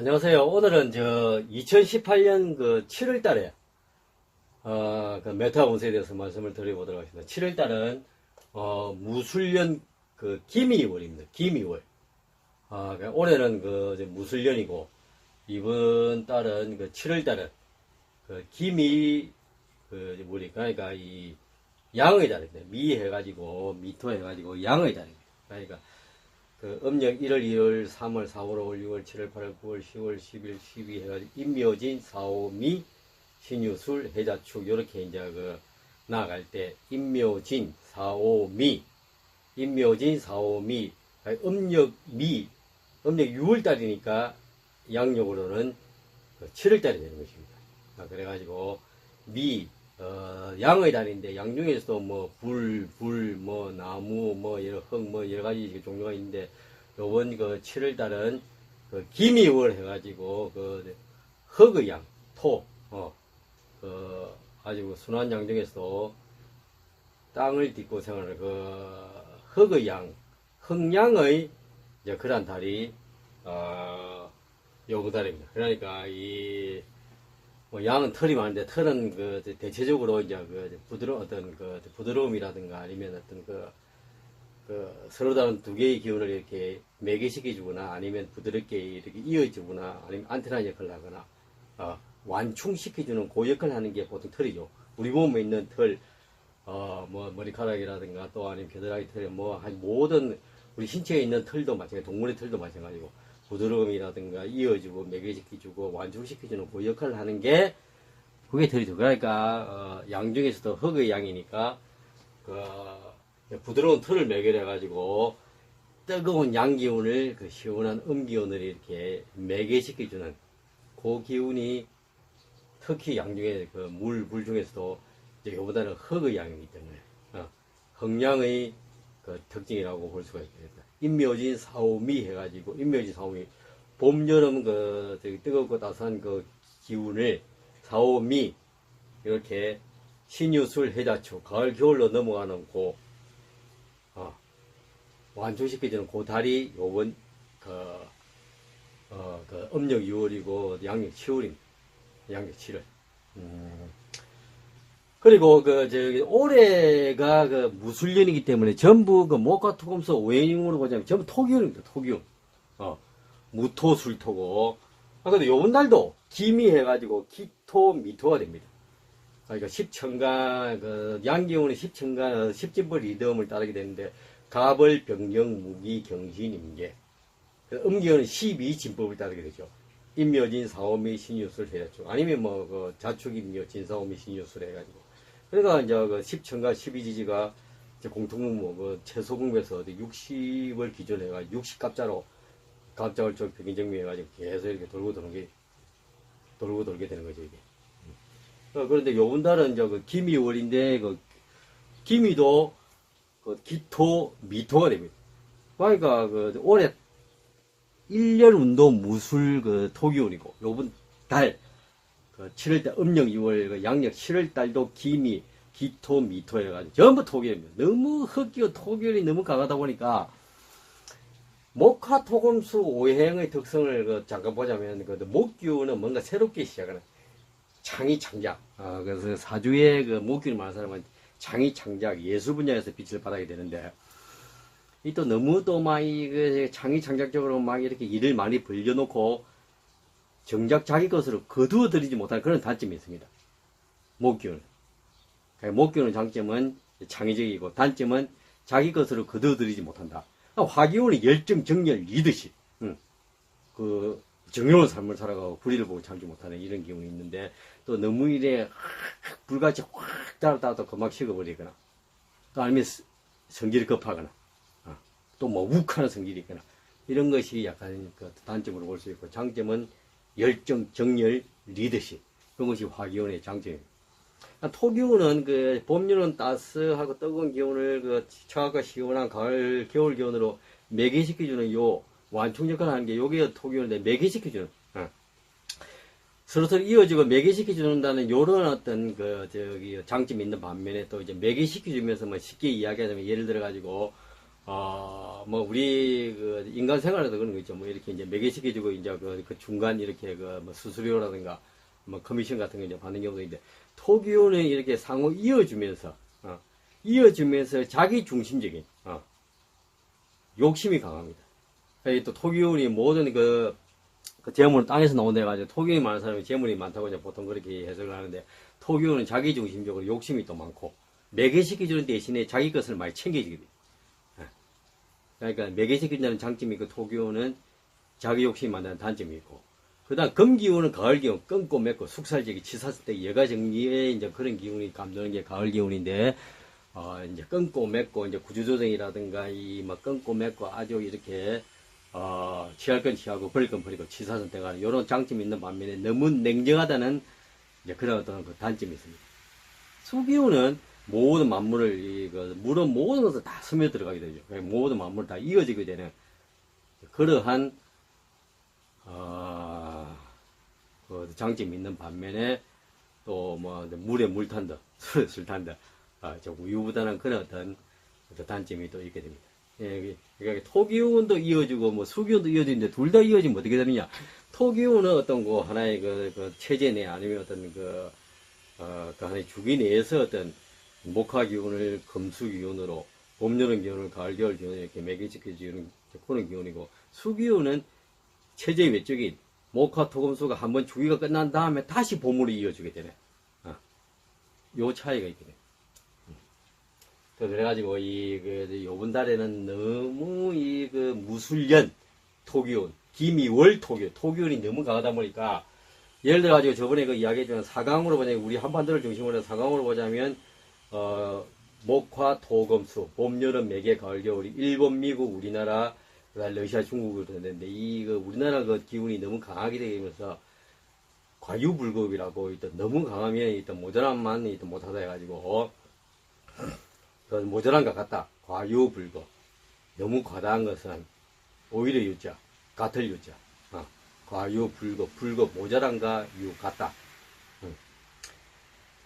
안녕하세요. 오늘은 저 2018년 그 7월 달에 어, 그 메타 운세에 대해서 말씀을 드려보도록 하겠습니다. 7월 달은 어, 무술년 그 기미월입니다. 기미월. 아, 그 올해는 그 무술년이고 이번 달은 그 7월 달은 그 기미 그 이제 뭐니 그러니까 이 양의 달입니다. 미 해가지고 미토 해가지고 양의 달입니다. 그러니까 그 음력 1월, 2월, 3월, 4월, 5월, 6월, 7월, 8월, 9월, 10월, 11, 12 해가지고 임묘진, 사오미, 신유술, 해자축 요렇게 이제 그 나아갈 때 임묘진, 사오미, 임묘진, 사오미, 음력 미, 음력 6월 달이니까 양력으로는 7월 달이 되는 것입니다. 아, 그래가지고 미, 어, 양의 달인데 양 중에서도 뭐 불, 불, 뭐 나무, 뭐 여러 흙, 뭐 여러 가지 종류가 있는데 요번 그 7월 달은 그 기미월 해가지고 그 흙의 양, 토, 어, 그 아주 순한 양 중에서도 땅을 딛고 생활하는 그 흙의 양, 흙양의 이제 그런 달이 어, 요그 달입니다. 그러니까 이 뭐 양은 털이 많은데 털은 그 대체적으로 이제 그 부드러 어떤 그 부드러움이라든가 아니면 어떤 그, 그 서로 다른 두 개의 기운을 이렇게 매개시켜 주거나 아니면 부드럽게 이렇게 이어 주거나 아니면 안테나 역할을 하거나 어, 완충시켜 주는 그 역할을 하는 게 보통 털이죠. 우리 몸에 있는 털, 어, 뭐 머리카락이라든가 또 아니면 겨드랑이 털, 뭐한 모든 우리 신체에 있는 털도 마찬가지, 동물의 털도 마찬가지고 부드러움이라든가 이어주고 매개시켜주고 완충시켜주는 그 역할을 하는 게 그게 털이죠. 그러니까 어, 양 중에서도 흙의 양이니까 그 부드러운 털을 매개해 가지고 뜨거운 양기운을 그 시원한 음기운을 이렇게 매개시켜주는 그 기운이 특히 양 중에 그 물, 물 중에서도 이제 요보다는 흙의 양이기 때문에 어, 흙양의 그 특징이라고 볼 수가 있겠다. 인묘진 사오미 해가지고 인묘진 사오미 봄 여름 그 저기 뜨겁고 따스한 그 기운을 사오미 이렇게 신유술 해자초 가을 겨울로 넘어가는 고 어, 완충시켜주는 그 달이 요번 그, 어, 그 음력 6월이고 양력 7월입니다. 양력 7월. 음. 그리고 그 저기 올해가 그 무술년이기 때문에 전부 그 목과 토금수 오행으로 보자면 전부 토기운입니다. 토기운. 어. 무토술토고. 아 근데 요번 달도 기미 해가지고 기토 미토가 됩니다. 그러니까 십천간 그 양기운은 십천간 십진벌 리듬을 따르게 되는데 갑을 병경 무기 경신 임계. 그 음기운은 12진법을 따르게 되죠. 인묘진 사오미 신유술 해자축 아니면 뭐 그 자축인묘 진사오미 신유술 해가지고 그러니까 이제 그 십천과 십이지지가 이제 공통분모 그 채소공에서 60을 기준으로 해가지고 60갑자로 갑자월적 백인정미 해가지고 계속 이렇게 돌고 도는 게 돌고 돌게 되는 거죠 이게. 어, 그런데 요번 달은 이제 그 기미월인데 그 기미도 그 기토 미토가 됩니다. 그러니까 그 올해 1년 운동 무술 그 토기운이고 요번 달 그 7월 달 음력 6월 그 양력 7월 달도 기미 기토 미토 해가지고 전부 토기입니다. 너무 흑기운 토기운이 너무 강하다 보니까 목화 토금수 오행의 특성을 그 잠깐 보자면 그 목기운은 뭔가 새롭게 시작하는 창의 창작. 아, 그래서 사주에 그 목기운이 많은 사람은 창의 창작 예술 분야에서 빛을 발하게 되는데 이 또 너무 또 많이 그 창의 창작적으로 막 이렇게 일을 많이 벌려놓고 정작 자기 것으로 거두어 들이지 못하는 그런 단점이 있습니다. 목기운. 목기운의 장점은 창의적이고 단점은 자기 것으로 거두어 들이지 못한다. 화기운이 열정, 정열, 리더십. 응. 그 정의로운 삶을 살아가고 불의를 보고 참지 못하는 이런 기운이 있는데 또 너무 이래 확 불같이 확 따라다도 금방 식어버리거나 또 아니면 스- 성질이 급하거나 어, 또뭐 욱하는 성질이 있거나 이런 것이 약간 그 단점으로 볼 수 있고 장점은 열정, 정열, 리더십 그런 것이 화기운의 장점입니다. 아, 토기운은 그 봄여름 따스하고 뜨거운 기운을 그 차갑고 시원한 가을 겨울 기운으로 매개시켜주는 요 완충 역할을 하는 게 요게 토기운인데 매개시켜주는 어. 서로 서로 이어지고 매개시켜주는다는 요런 어떤 그 저기 장점이 있는 반면에 또 이제 매개시켜주면서 뭐 쉽게 이야기하자면 예를 들어 가지고 어, 뭐, 우리, 그, 인간 생활에도 그런 거 있죠. 뭐, 이렇게 이제 매개시켜주고, 이제 그, 그 중간 이렇게 그, 뭐, 수수료라든가, 뭐, 커미션 같은 거 이제 받는 경우도 있는데, 토기오는 이렇게 상호 이어주면서, 어, 이어주면서 자기 중심적인, 어, 욕심이 강합니다. 또 토기온이 모든 그, 그 재물은 땅에서 나온다 해가지고 토기온이 많은 사람이 재물이 많다고 이제 보통 그렇게 해석을 하는데 토기온은 자기 중심적으로 욕심이 또 많고 매개시켜주는 대신에 자기 것을 많이. 예. 그러니까 매개시켜준다는 장점이 있고 토기온은 자기 욕심이 많다는 단점이 있고 그 다음 금기운은 가을 기운 끊고 맺고 숙살지기 치사스때 여가 정리에 이제 그런 기운이 감도는 게 가을 기운인데 어, 이제 끊고 맺고 이제 구조조정이라든가 이 막 끊고 맺고 아주 이렇게 어, 취할 건 취하고 버릴 건 버리고 치사선택하는 이런 장점이 있는 반면에 너무 냉정하다는 이제 그런 어떤 그 단점이 있습니다. 수기운은 모든 만물을 이, 그, 물은 모든 것을 다 스며 들어가게 되죠. 그래서 모든 만물을 다 이어지게 되는 그러한 어, 그 장점이 있는 반면에 또 뭐 물에 물 탄다, 술에 술 탄다, 아, 조금 유부단한 그런 어떤 어떤 단점이 또 있게 됩니다. 예, 그러니까 토기운도 이어지고 뭐 수기운도 이어지는데 둘 다 이어지면 어떻게 되느냐? 토기운은 어떤 그 하나의 그, 그 체제 내 아니면 어떤 그, 어, 그 하나의 주기 내에서 어떤 목화 기운을 금수 기운으로 봄, 여름 기운을 가을, 겨울 기운을 이렇게 매개시켜주는 그런 기운이고 수기운은 체제 외적인 목화 토금수가 한번 주기가 끝난 다음에 다시 봄으로 이어주게 되네. 어. 요 차이가 돼. 그 그래가지고 이그 요번 달에는 너무 이 그 무술년 토기운 기미월 토기운 토기운이 너무 강하다 보니까 예를 들어 가지고 저번에 그 이야기했지만 사강으로 보자면 우리 한반도를 중심으로 사강으로 보자면 어 목화 토금수 봄 여름 매개 가을 겨울이 일본 미국 우리나라 러시아 중국을 되는데 이그 우리나라 그 기운이 너무 강하게 되면서 과유불급이라고 일단 너무 강하면 일단 모자란만 일단 못하다 해가지고 그 모자란 것 같다. 과유불급. 너무 과다한 것은 오히려 유자, 같을 유자. 어. 과유불급, 불급 모자란가 유 같다.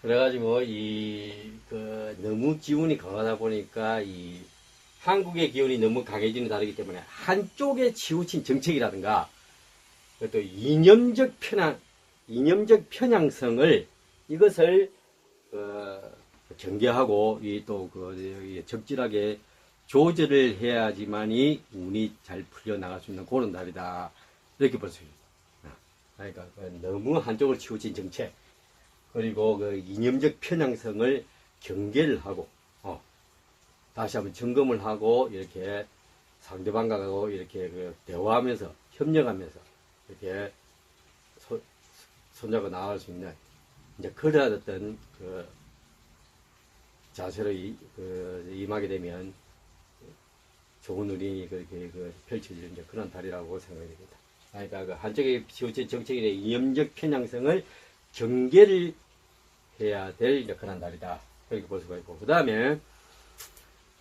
음. 그래가지고 이 그 너무 기운이 강하다 보니까 이 한국의 기운이 너무 강해지는 다르기 때문에 한쪽에 치우친 정책이라든가 또 이념적 편향, 이념적 편향성을 이것을 어, 경계하고 이또그 적절하게 조절을 해야지만이 운이 잘 풀려 나갈 수 있는 그런 날이다 이렇게 볼 수 있습니다. 그러니까 그 너무 한쪽으로 치우친 정책 그리고 그 이념적 편향성을 경계를 하고 어, 다시 한번 점검을 하고 이렇게 상대방하고 이렇게 그 대화하면서 협력하면서 이렇게 손, 손잡고 나갈 수 있는 이제 그러한 어떤 그 자세로 이, 그, 임하게 되면 좋은 우린이 그렇게 그 펼쳐지는 이제 그런 달이라고 생각이 됩니다. 그러니까 그 한쪽에 치우친 정책의 이념적 편향성을 경계를 해야 될 그런 달이다. 그렇게 볼 수가 있고. 그 다음에,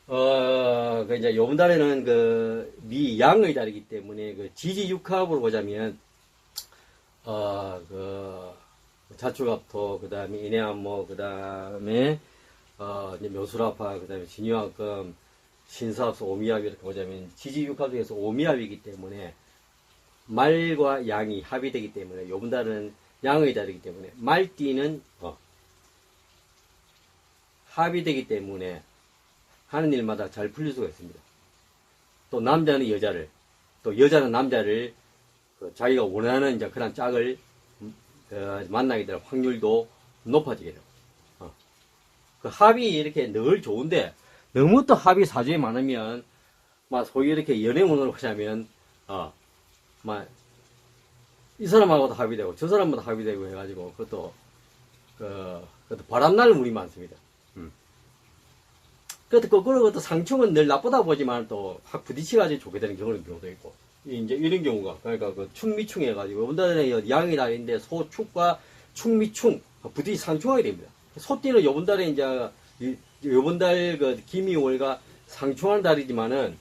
어, 그 이제 요번 달에는 그 미 양의 달이기 때문에 그 지지 육합으로 보자면, 어, 그 자축합토, 그 다음에 인해안모, 그 다음에 어, 이제 묘수라파, 그 다음에 진유학금, 신사합수 오미합 이렇게 보자면 지지육합 중에서 오미합이기 때문에 말과 양이 합의되기 때문에 요번 달은 양의 달이기 때문에 말띠는 어, 합의되기 때문에 하는 일마다 잘 풀릴 수가 있습니다. 또 남자는 여자를 또 여자는 남자를 그 자기가 원하는 이제 그런 짝을 음, 그 만나게 될 확률도 높아지게 되고 그 합이 이렇게 늘 좋은데 너무 또 합이 사주에 많으면 막 소위 이렇게 연애운으로 보자면 어막 이 사람하고도 합의되고 저 사람하고도 합의되고 해가지고 그것도 그 그것도 바람날 운이 많습니다. 음. 그것도 거꾸로 그것도 상충은 늘 나쁘다 보지만 또 확 부딪혀가지고 좋게 되는 경우는 경우도 있고 이제 이런 경우가 그러니까 그 충미충 해가지고 원달에 양이 달인데 소축과 충미충 부딪히 상충하게 됩니다. 소띠는 요번 달에 이제 이- 요번 달그 기미월과 상충하는 달이지만은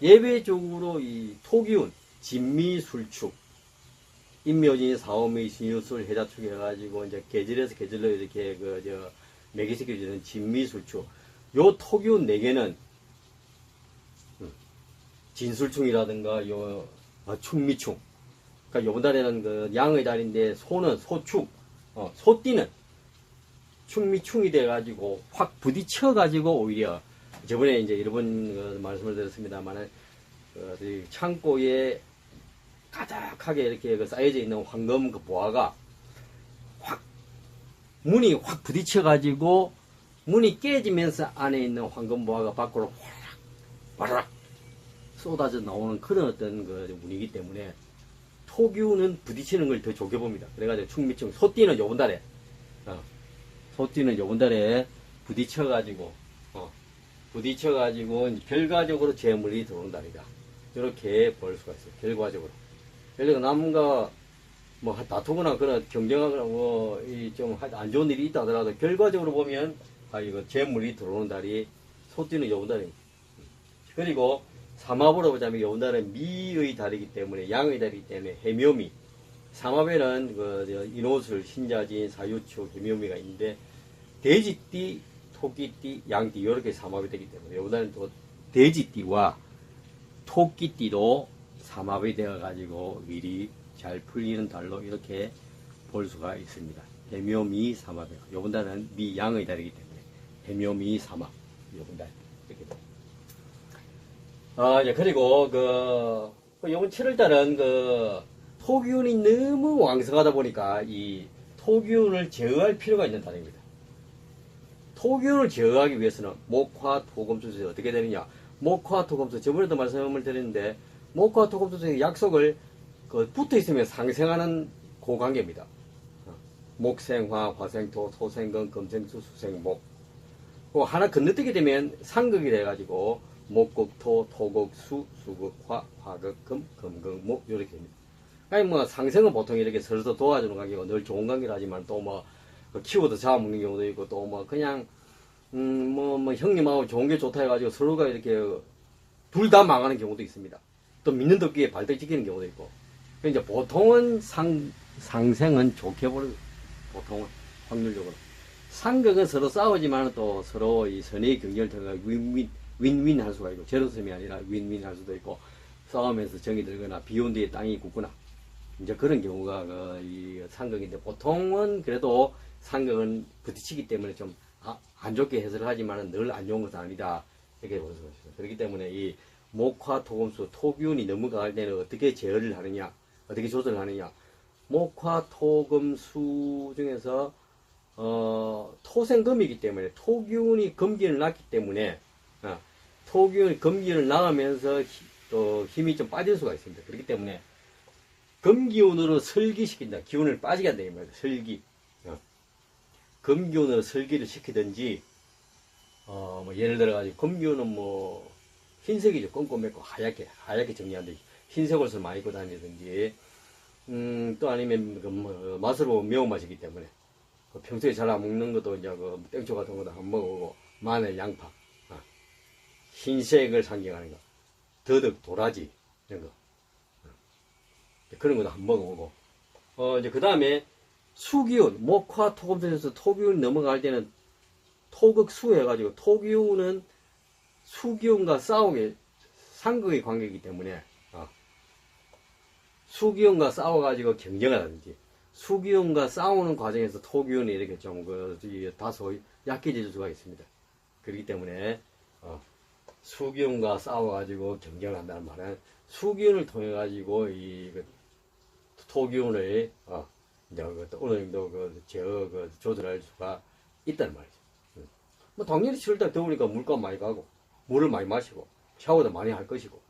예외적으로 이 토기운, 진미술축, 인묘진이 사오미 신유술 해자축 해가지고 이제 계절에서 계절로 이렇게 그저 매개시켜주는 진미술축 요 토기운 네 개는 음, 진술충이라든가 요 어, 충미충. 그러니까 요번 달에는 그 양의 달인데 소는 소축, 어, 소띠는 충미충이 돼가지고 확 부딪혀가지고 오히려 저번에 이제 번그 말씀을 드렸습니다만은 그이 창고에 가득하게 이렇게 그 쌓여져 있는 황금 그 보화가 확 문이 확 부딪혀가지고 문이 깨지면서 안에 있는 황금 보화가 밖으로 화락 와락 쏟아져 나오는 그런 어떤 그 문이기 때문에 토규는 부딪히는 걸 더 좋게 봅니다. 그래가지고 충미충 소띠는 요번 달에 어, 소띠는 요번 달에 부딪혀가지고 어, 부딪혀가지고 결과적으로 재물이 달이다. 이렇게 볼 수가 있어요. 결과적으로. 그러니까 남과 뭐 다투거나 그런 경쟁하거나 뭐이좀 안 좋은 일이 있다 하더라도 결과적으로 보면 아 이거 재물이 들어오는 달이 소띠는 요번 달이 그리고 삼합으로 보자면 요번 달은 미의 달이기 때문에 양의 달이기 때문에 해묘미 삼합에는 그 저, 인호술, 신자진, 사유축, 해묘미가 있는데 돼지띠, 토끼띠, 양띠 이렇게 삼합이 되기 때문에 요번 달은 또 돼지띠와 토끼띠도 삼합이 되어가지고 일이 잘 풀리는 달로 이렇게 볼 수가 있습니다. 해묘미 삼합. 요번 달은 미양의 달이기 때문에 해묘미. 요번 달 이렇게. 아, 이제 그리고 그, 그 요번 7월 달은 그 토기운이 너무 왕성하다 보니까 이 토기운을 제어할 필요가 있는 달입니다. 토기운을 제어하기 위해서는 목화 토금수에 어떻게 되느냐? 목화 토금수 저번에도 말씀을 드렸는데 목화 토금수의 약속을 그 붙어 있으면 상생하는 고관계입니다. 어, 목생화, 화생토, 토생금, 금생수, 수생목. 그 하나 건너뛰게 되면 상극이 돼가지고 목극 토, 토극 수, 수극 화, 화극 금, 금극 목 이렇게 됩니다. 아니 뭐 상생은 보통 이렇게 서로 도와주는 관계고 늘 좋은 관계를 하지만 또 뭐 키워도 잡아먹는 경우도 있고 또 뭐 그냥 음뭐 뭐 형님하고 좋은 게 좋다 해가지고 서로가 이렇게 둘 다 망하는 경우도 있습니다. 또 믿는 덕기에 발등 찍히는 경우도 있고. 그러니까 보통은 상 상생은 좋게 보는 보통은 확률적으로 상극은 서로 싸우지만 또 서로 이 선의 경쟁을 통해 윈윈 윈윈 할 수가 있고 제로섬이 아니라 윈윈 할 수도 있고 싸우면서 정이 들거나 비온 뒤에 땅이 굳거나 이제 그런 경우가 그, 이 상극인데 보통은 그래도 상극은 부딪히기 때문에 좀 안 좋게 해석을 하지만은 늘안 좋은 것은 아니다 이렇게 볼 수가 있어요. 그렇기 때문에 이 목화 토금수 너무 강할 때는 어떻게 제어를 하느냐 어떻게 조절을 하느냐 목화 토금수 중에서 어, 토생금이기 때문에 토기운이 금기를 낳기 때문에 어, 토기운이 금기를 낳으면서 히- 또 힘이 좀 빠질 수가 있습니다. 그렇기 때문에 금기운으로 설기시킨다. 기운을 빠지게 한다. 이 말이에요. 설기. 어. 금기운으로 설기를 시키든지, 어, 뭐 예를 들어가지고, 금기운은 뭐, 흰색이죠. 꼼꼼했고, 하얗게, 하얗게 정리한다. 흰색 옷을 많이 입고 다니든지, 음, 또 아니면, 그 뭐, 맛을 보면 매운맛이기 때문에, 그 평소에 잘 안 먹는 것도 이제 그 땡초 같은 것도 안 먹어보고, 마늘, 양파, 어. 흰색을 상징하는 거. 더덕, 도라지, 이런 거. 그런 것도 한번 먹어보고. 어, 이제 그 다음에 수기운, 목화 토금에서 토기운 넘어갈 때는 토극수 해가지고 토기운은 수기운과 싸우게 상극의 관계이기 때문에 어, 수기운과 싸워가지고 경쟁을 하든지 수기운과 싸우는 과정에서 토기운이 이렇게 좀 그, 이 다소 약해질 수가 있습니다. 그렇기 때문에 어, 수기운과 싸워가지고 경쟁을 한다는 말은 수기운을 통해 가지고 이 그, 토기운을 어, 이제 그 어느 정도 그 제어 그 조절할 수가 있다는 말이죠. 음. 뭐 당연히 7월달 더우니까 물감 많이 가고 물을 많이 마시고 샤워도 많이 할 것이고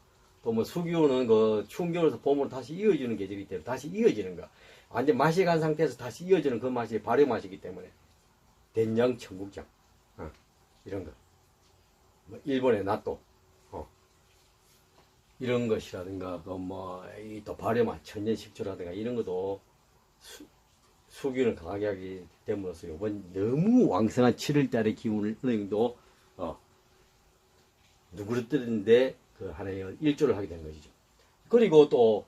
또 뭐 수기운은 그 겨울에서 봄으로 다시 이어지는 계절이기 때문에 다시 이어지는 거 완전 맛이 간 상태에서 다시 이어지는 그 맛이 발효 맛이기 때문에 된장 청국장 어, 이런 거. 뭐 일본의 나또 어. 이런 것이라든가 또뭐또 발효 맛 천년 식초라든가 이런 것도 수, 수균을 강하게 하기 됨으로써 이번 너무 왕성한 7월달의 기운을 정도 어, 누그러뜨리는데 그 하나의 일조를 하게 된 것이죠. 그리고 또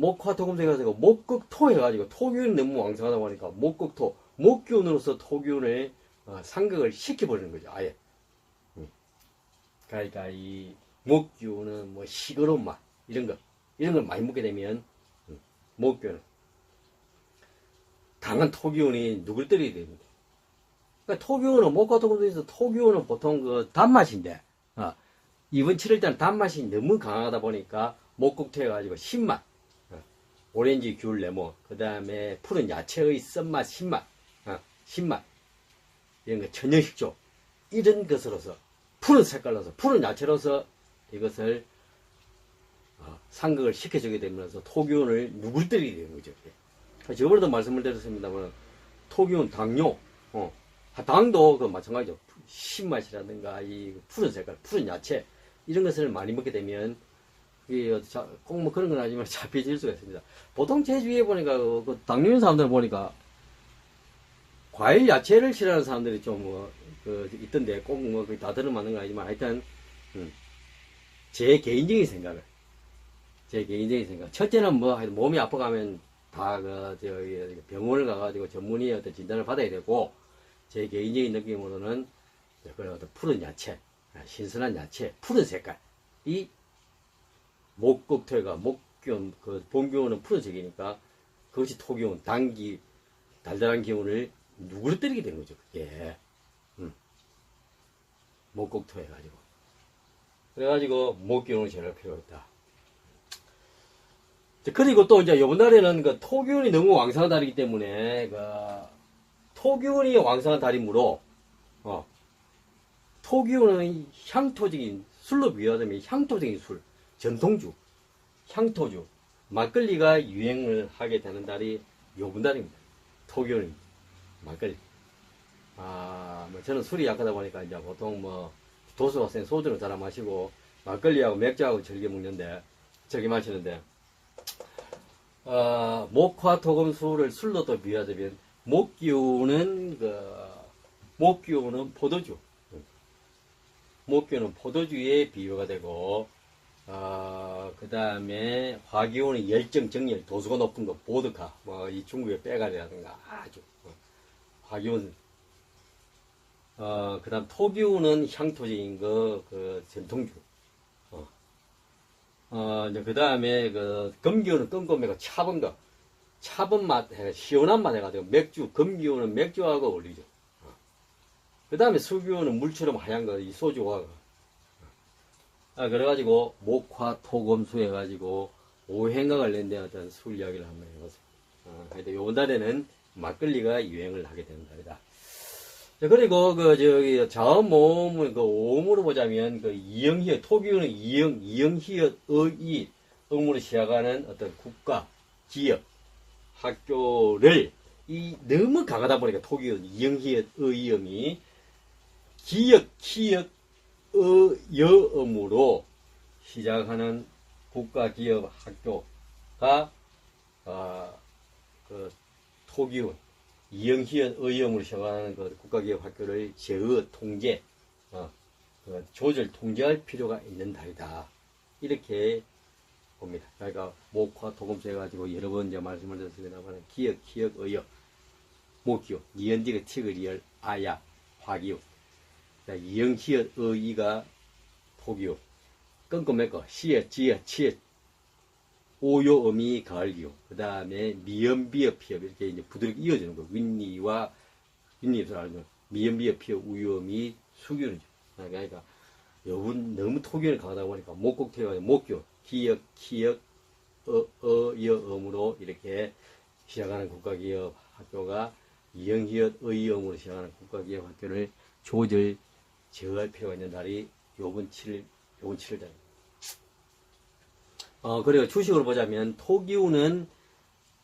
목화토금색 해가지고 목극토 해가지고 토기운이 너무 왕성하다 보니까 목극토 목기운으로서 토기운을 어, 상극을 시켜버리는 거죠. 아예. 그러니까 이 목기운은 뭐 시끄러운 맛 이런 거 이런 걸 많이 먹게 되면 음, 목기운은 강한 토기운이 누굴 때리게 됩니다. 그러니까 토기운은 목과 토기운에서 토기운은 보통 그 단맛인데 어, 이번 7월달은 단맛이 너무 강하다 보니까 목국토해가지고 신맛 어, 오렌지 귤 레몬 그 다음에 푸른 야채의 쓴맛 신맛 어, 신맛 이런 거 천연식조 이런 것으로서 푸른 색깔로서 푸른 야채로서 이것을 어, 상극을 시켜주게 되면서 토기운을 누굴 때리게 되는 거죠. 예. 저번에도 말씀을 드렸습니다만 토기운 당뇨 어, 아, 당도 그 마찬가지죠. 신맛이라든가 이 푸른 색깔, 푸른 야채 이런 것을 많이 먹게 되면 꼭 뭐 그런 건 아니지만 잡혀질 수가 있습니다. 보통 제 주위에 보니까 그, 그 당뇨인 사람들 보니까 과일 야채를 싫어하는 사람들이 좀 뭐, 그, 있던데 꼭 뭐 다들은 맞는 건 아니지만 하여튼 음, 제 개인적인 생각을 제 개인적인 생각 첫째는 뭐 몸이 아파가면 다그 저기 병원을 가가지고 전문의 어떤 진단을 받아야 되고 제 개인적인 느낌으로는 그런 어떤 푸른 야채, 아, 신선한 야채, 푸른 색깔. 이 목국토가 목기운, 그 본기운은 푸른색이니까 그것이 토기운, 단기, 달달한 기운을 누구를 때리게 되는 거죠, 그게. 음. 목국토 해가지고. 그래가지고 목기운을 제할 필요가 있다. 그리고 또 이제 요번 달에는 그 토기운이 너무 왕성한 달이기 때문에 그 토기운이 왕성한 달이므로 어, 토기운은 향토적인 술로 비유하자면 향토적인 술, 전통주, 향토주, 막걸리가 유행을 하게 되는 달이 요번 달입니다. 토기운입니다. 막걸리. 아, 뭐 저는 술이 약하다 보니까 이제 보통 뭐 도수가 센 소주를 잘 안 마시고 막걸리하고 맥주하고 즐겨 먹는데 즐겨 마시는데 어, 목화 토금 술을 술로 또 비유하자면 목기운은 그 목기운은 포도주 목기운은 포도주의 비유가 되고 어, 그 다음에 화기운은 열정 정열 도수가 높은 거 보드카 뭐 이 중국의 빼가리라든가 아주 어, 화기운 어, 그 다음 토기운은 향토적인 거, 그, 전통주. 어, 어, 이제 그 다음에 그, 금기운은 껌껌해가 차분 거. 차분 맛, 해, 시원한 맛 해가지고 맥주, 금기운은 맥주하고 어울리죠. 어. 그 다음에 수기운은 물처럼 하얀 거, 이 소주와. 아, 그래가지고, 목화, 토금수 해가지고, 오행과 관련된 어떤 술 이야기를 한번 해봤습니다. 어, 하여튼 요번 달에는 막걸리가 유행을 하게 달이다. 자, 그리고 그 저기 자음 모음을 그 오음으로 보자면 그 이영희의 토기운은 이영 이영희의 의이 음으로 시작하는 어떤 국가 기업 학교를 이 너무 강하다 보니까 토기운 이영희의 의음이 기역 키역 어 여음으로 시작하는 국가 기업 학교가 아 그 토기운 이영희연 의형으로 시작하는 그 국가기업 학교를 제어 통제, 어, 그 조절 통제할 필요가 있는 달이다. 이렇게 봅니다. 그러니까 목화 토금수 해가지고 여러 번 이제 말씀을 드렸습니다만 기역, 기역, 의역, 목기요, 니은디가 티그 리얼, 아야, 화기요. 이영희연 의이가 토기요. 끈끈매거, 시에, 지에, 치에, 오요음이 가을기요. 그 다음에 미연비어 피업 이렇게 이제 부드럽게 이어지는 거. 윗니와 윗니에서 나는 미연비어 피업 우요음이 수기운이죠. 그러니까 여분 너무 토기운이 강하다 보니까 목곡태가 목교 기역 키역 어, 어, 여음으로 이렇게 시작하는 국가기업 학교가 이영기업 의음으로 시작하는 국가기업 학교를 조절 제어할 필요가 있는 날이 요번 7일 요번 7일입니다. 어, 그리고 주식으로 보자면 토기운은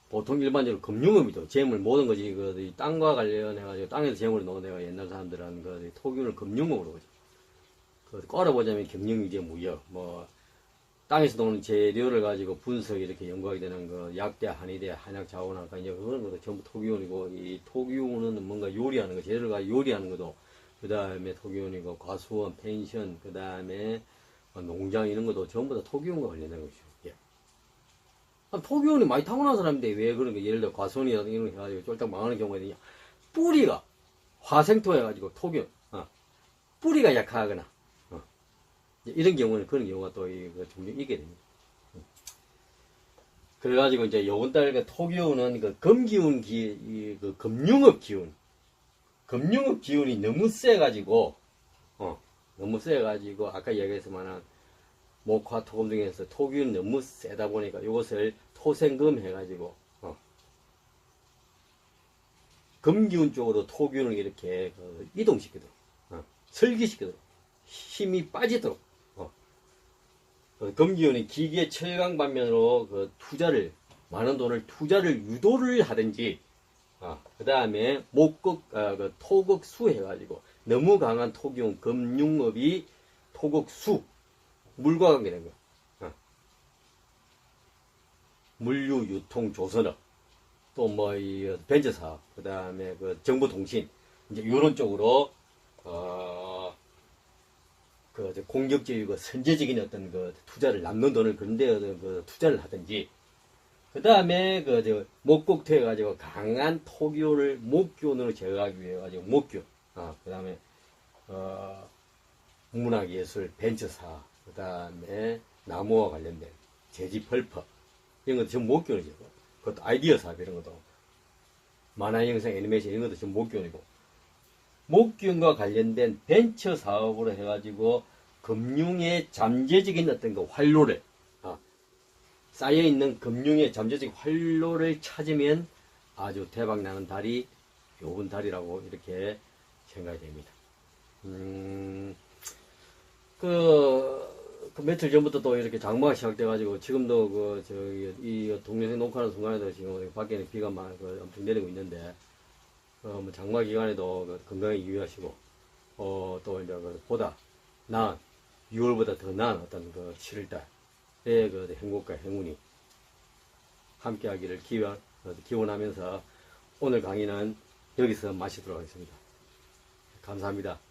보통 일반적으로 금융음이죠. 재물 모든 것이 그이 땅과 관련해가지고 땅에서 재물을 넣어내가 옛날 사람들은 그 토기운을 금융음으로 보죠. 그 꺼려보자면 경영이제 무역, 뭐 땅에서 나오는 재료를 가지고 분석 이렇게 연구하게 되는 그 약대, 한의대, 한약 자원학과 이제 그런 것도 전부 토기운이고 이 토기운은 뭔가 요리하는 거, 재료를 가지고 요리하는 것도 그 다음에 토기운이고 과수원, 펜션, 그 다음에 농장 이런 것도 전부 다 토기운과 관련된 것이죠. 예. 아, 토기운이 많이 타고난 사람인데 왜 그런 게 예를 들어 과수원이라든가 이런 거 해가지고 쫄딱 망하는 경우가 있느냐. 뿌리가 화생토 해가지고 토기운, 어. 뿌리가 약하거나, 어. 이런 경우는 그런 경우가 또 이거 종종 있게 됩니다. 음. 그래가지고 이제 요번달 그 토기운은 그 금기운 기, 이, 그 금융업 기운, 금융업 기운이 너무 세가지고, 어, 너무 세가지고, 아까 얘기했지만은, 목화 토금 중에서 토기운이 너무 세다 보니까 이것을 토생금 해가지고, 어, 금기운 쪽으로 토기운을 이렇게 그 이동시키도록, 어, 설기시키도록, 힘이 빠지도록, 어, 그 금기운이 기계 철강 반면으로 그 투자를 많은 돈을 투자를 유도를 하든지 그 다음에 목극 아, 그 토극수 해가지고 너무 강한 토기운 금융업이 토극수 물과 관계된 거 어. 물류 유통 조선업 또 뭐이 벤처 사업 그 다음에 그 정보 통신 이제 이런 쪽으로 어, 그 공격적이고 선제적인 어떤 그 투자를 남는 돈을 그런데 그 투자를 하든지 그 다음에 그저 목곡토 해가지고 강한 토기온을 목기온으로 제어하기 위해 가지고 목기온 아 그 다음에 어 문화예술 벤처사 그 다음에 나무와 관련된 재지 펄퍼. 이런 것도 전부 목기온이죠 그것도 아이디어 사업 이런 것도 만화 영상 애니메이션 이런 것도 전부 목기온이고. 목기운과 관련된 벤처 사업으로 해가지고 금융의 잠재적인 어떤 그 활로를 아, 쌓여있는 금융의 잠재적인 활로를 찾으면 아주 대박나는 달이 요번 달이라고 이렇게 생각이 됩니다. 음, 그, 그 며칠 전부터 또 이렇게 장마가 시작돼가지고 지금도 그 저기 이 동영상 녹화하는 순간에도 지금 밖에는 비가 막 그 엄청 내리고 있는데 어, 뭐 장마 기간에도 그 건강에 유의하시고 어, 또 이제 그 보다 나은 6월보다 더 나은 어떤 그 7월달 의 그 행복과 행운이 함께하기를 기원, 어, 기원하면서 오늘 강의는 여기서 마치도록 하겠습니다. 감사합니다.